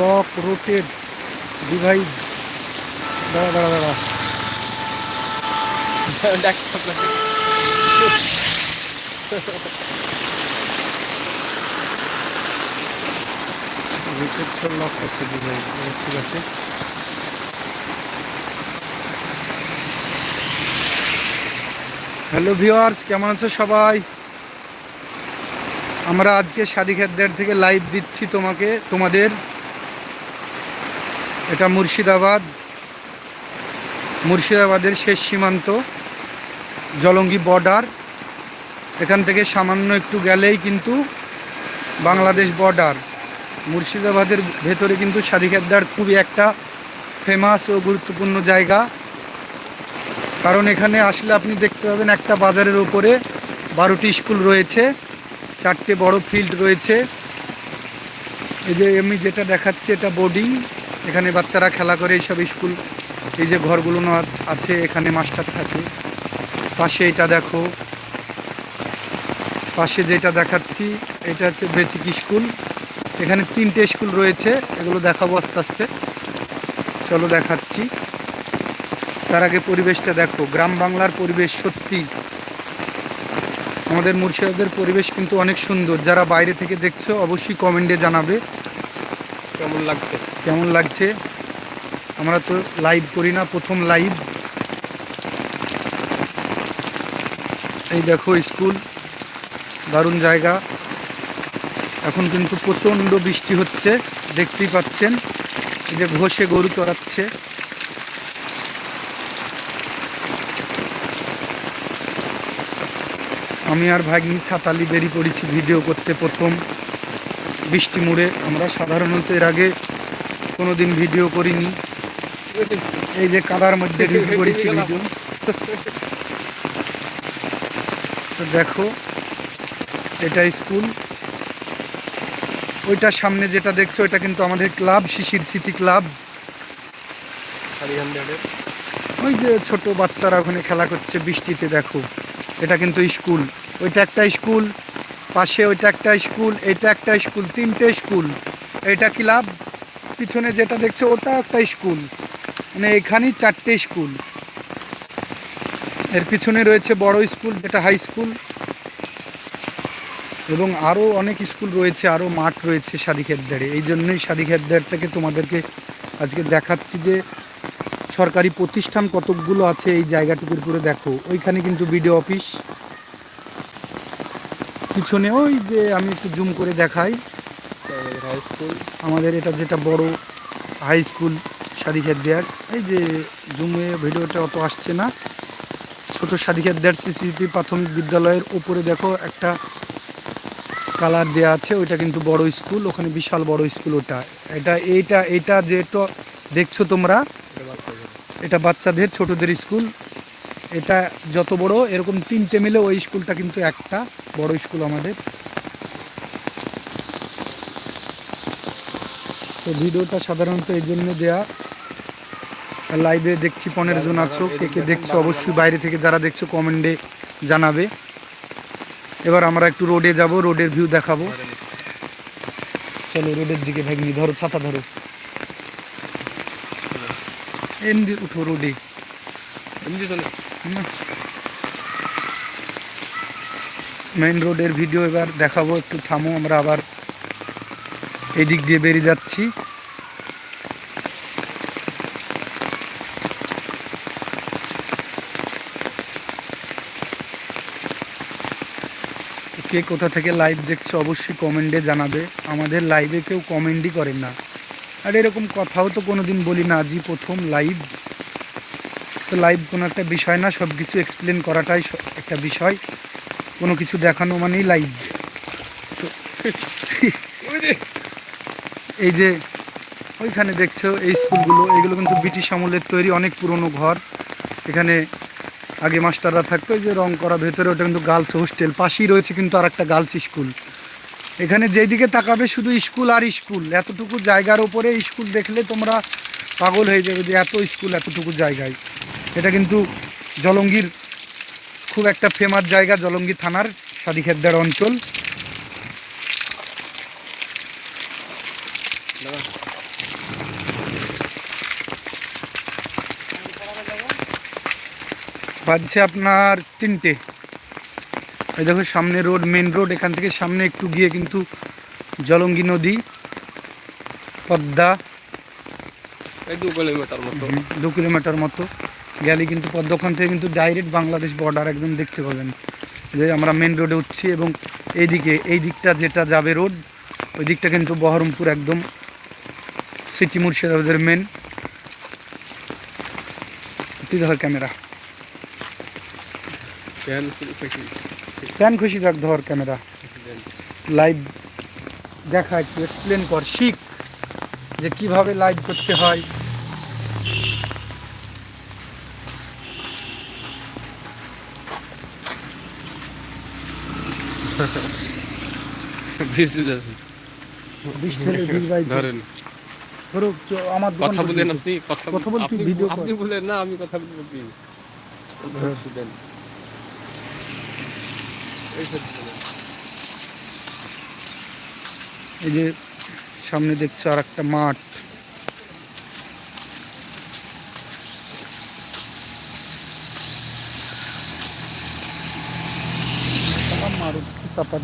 Lock রোটেড divide দাঁড়া দাঁড়া দাঁড়া। ঠিক আছে। হ্যালো ভিওয়ার্স কেমন আছো সবাই? আমরা আজকে খেদ্দার থেকে লাইভ দিচ্ছি তোমাকে, তোমাদের এটা মুর্শিদাবাদ। মুর্শিদাবাদের শেষ সীমান্ত, জলঙ্গি বর্ডার। এখান থেকে সামান্য একটু গেলেই কিন্তু বাংলাদেশ বর্ডার। মুর্শিদাবাদের ভেতরে কিন্তু সাদিখাদ্দার খুবই একটা ফেমাস ও গুরুত্বপূর্ণ জায়গা। কারণ এখানে আসলে আপনি দেখতে পাবেন একটা বাজারের ওপরে বারোটি স্কুল রয়েছে, চারটে বড় ফিল্ড রয়েছে। এই যে আমি যেটা দেখাচ্ছি, এটা বোর্ডিং। এখানে বাচ্চারা খেলা করে এইসব স্কুল, এই যে ঘরগুলো আছে, এখানে মাস্টার থাকে। পাশে এটা দেখো। পাশে যেটা দেখাচ্ছি, এটা হচ্ছে বেচিক স্কুল এখানে তিনটে স্কুল রয়েছে, এগুলো দেখাবো আস্তে আস্তে। চলো দেখাচ্ছি। তার আগে পরিবেশটা দেখো, গ্রাম বাংলার পরিবেশ সত্যি। আমাদের মুর্শিদাবাদের পরিবেশ কিন্তু অনেক সুন্দর। যারা বাইরে থেকে দেখছ, অবশ্যই কমেন্টে জানাবে। কেমন লাগছে? কেমন লাগছে? আমরা তো লাইভ করি না, প্রথম লাইভ এই দেখো স্কুল দারুণ জায়গা। এখন কিন্তু প্রচণ্ড বৃষ্টি হচ্ছে, দেখতেই পাচ্ছেন। এই যে ঘষে গরু চড়াচ্ছে। আমি আর ভাগ্নি ছাতালি বেরিয়ে পড়েছি ভিডিও করতে প্রথম। বৃষ্টি মুড়ে আমরা সাধারণত এর আগে কোনোদিন ভিডিও করিনি। এই যে কাদার মধ্যে ঢুকে পড়েছি ভিডিও দেখো, এটা স্কুল। ওইটার সামনে যেটা দেখছ এটা কিন্তু আমাদের ক্লাব, শিশির স্মৃতি ক্লাব। ওই যে ছোট বাচ্চারা ওখানে খেলা করছে বৃষ্টিতে, দেখো। এটা কিন্তু স্কুল। ওইটা একটা স্কুল। পাশে ওইটা একটা স্কুল, এটা একটা স্কুল, তিনটে স্কুল। এটা ক্লাব, পিছনে যেটা দেখছ ওটা একটা স্কুল। মানে এখানেই চারটে স্কুল। এর পিছনে রয়েছে বড় স্কুল, যেটা হাই স্কুল। এবং আরও অনেক স্কুল রয়েছে আরও মাঠ রয়েছে সাদি খেদ্দারে এই জন্যই সাদি খেদ্দারটাকে তোমাদেরকে আজকে দেখাচ্ছি যে সরকারি প্রতিষ্ঠান কতকগুলো আছে এই জায়গাটুকুর করে দেখো। ওইখানে কিন্তু বিডিও অফিস। পিছনে ওই যে আমি একটু জুম করে দেখাই। হাই স্কুল আমাদের এটা যেটা বড় হাই স্কুল সাদি দেয়ার, এই যে জুমে ভিডিওটা অত আসছে না। ছোট সাদি খেদ্দার সিসিপি প্রাথমিক বিদ্যালয়ের উপরে দেখো একটা কালার দেওয়া আছে, ওইটা কিন্তু বড় স্কুল, ওখানে বিশাল বড় স্কুল ওটা। এটা, এইটা এইটা যেটা দেখছ তোমরা, এটা বাচ্চাদের, ছোটদের স্কুল। এটা যত বড়, এরকম তিনটে মিলে ওই স্কুলটা কিন্তু একটা, বড় স্কুল আমাদের। তো ভিডিওটা সাধারণত এই জন্য দেয়া। লাইভে দেখছি পনেরো জন আছো, কে কে দেখছ অবশ্যই বাইরে থেকে যারা দেখছ কমেন্টে জানাবে। এবার আমরা একটু রোডে যাব, রোডের ভিউ দেখাবো। চলো রোডের দিকে ভাগনি ধরো, ছাতা ধরো। এমনি উঠো রোডে। মেইন রোডের ভিডিও এবার দেখাবো, একটু থামো, আমরা আবার এদিক দিয়ে বেরিয়ে যাচ্ছি। কে কোথা থেকে লাইভ দেখছ অবশ্যই কমেন্টে জানাবে। আমাদের লাইভে কেউ কমেন্টই করেন না। আর এরকম কথাও তো কোনোদিন বলি না, আজই প্রথম লাইভ তো লাইভ কোনো একটা বিষয় না সব কিছু এক্সপ্লেন করাটাই একটা বিষয়। কোনো কিছু দেখানো মানেই লাইভ এই যে ওইখানে দেখছ, এই স্কুলগুলো, এগুলো কিন্তু ব্রিটিশ আমলের তৈরি অনেক পুরনো ঘর। এখানে আগে মাস্টাররা থাকতো যে রং করা ভেতরে, ওটা কিন্তু গার্লস হোস্টেল পাশেই রয়েছে কিন্তু আর একটা গার্লস স্কুল এখানে যেদিকে তাকাবে শুধু স্কুল আর স্কুল এতটুকু জায়গার ওপরে স্কুল দেখলে তোমরা পাগল হয়ে যাবে যে এত স্কুল এতটুকু জায়গায়। এটা কিন্তু জলঙ্গির খুব একটা ফেমাস জায়গা জলঙ্গি থানার সাদিখেদার অঞ্চল। বাজছে আপনার তিনটে। এই দেখো সামনে রোড মেন রোড এখান থেকে সামনে একটু গিয়ে কিন্তু জলঙ্গি নদী পদ্মা। দু কিলোমিটার মতো। দু কিলোমিটার মতো। গেলে কিন্তু পদ্মা ওখান থেকে কিন্তু ডাইরেক্ট বাংলাদেশ বর্ডার একদম দেখতে পাবেন। যে আমরা মেন রোডে উঠছি এবং এইদিকে এই দিকটা যেটা যাবে রোড ওই দিকটা কিন্তু বহরমপুর একদম সিটি মুর্শিদাবাদের মেন ধর ক্যামেরা প্যান খুশি থাক ধর ক্যামেরা লাইভ দেখা একটু এক্সপ্লেন কর শিখ যে কীভাবে লাইভ করতে হয়। ভিজে যাচ্ছে বৃষ্টি হলে ভিজবাই তো। ধরেন আমার কথা বলেন আপনি কথা কথা আপনি video কর। আপনি বলেন না আমি কথা বলব দেন এই সব বলেন। এই যে সামনে দেখছ আর একটা মাঠ sa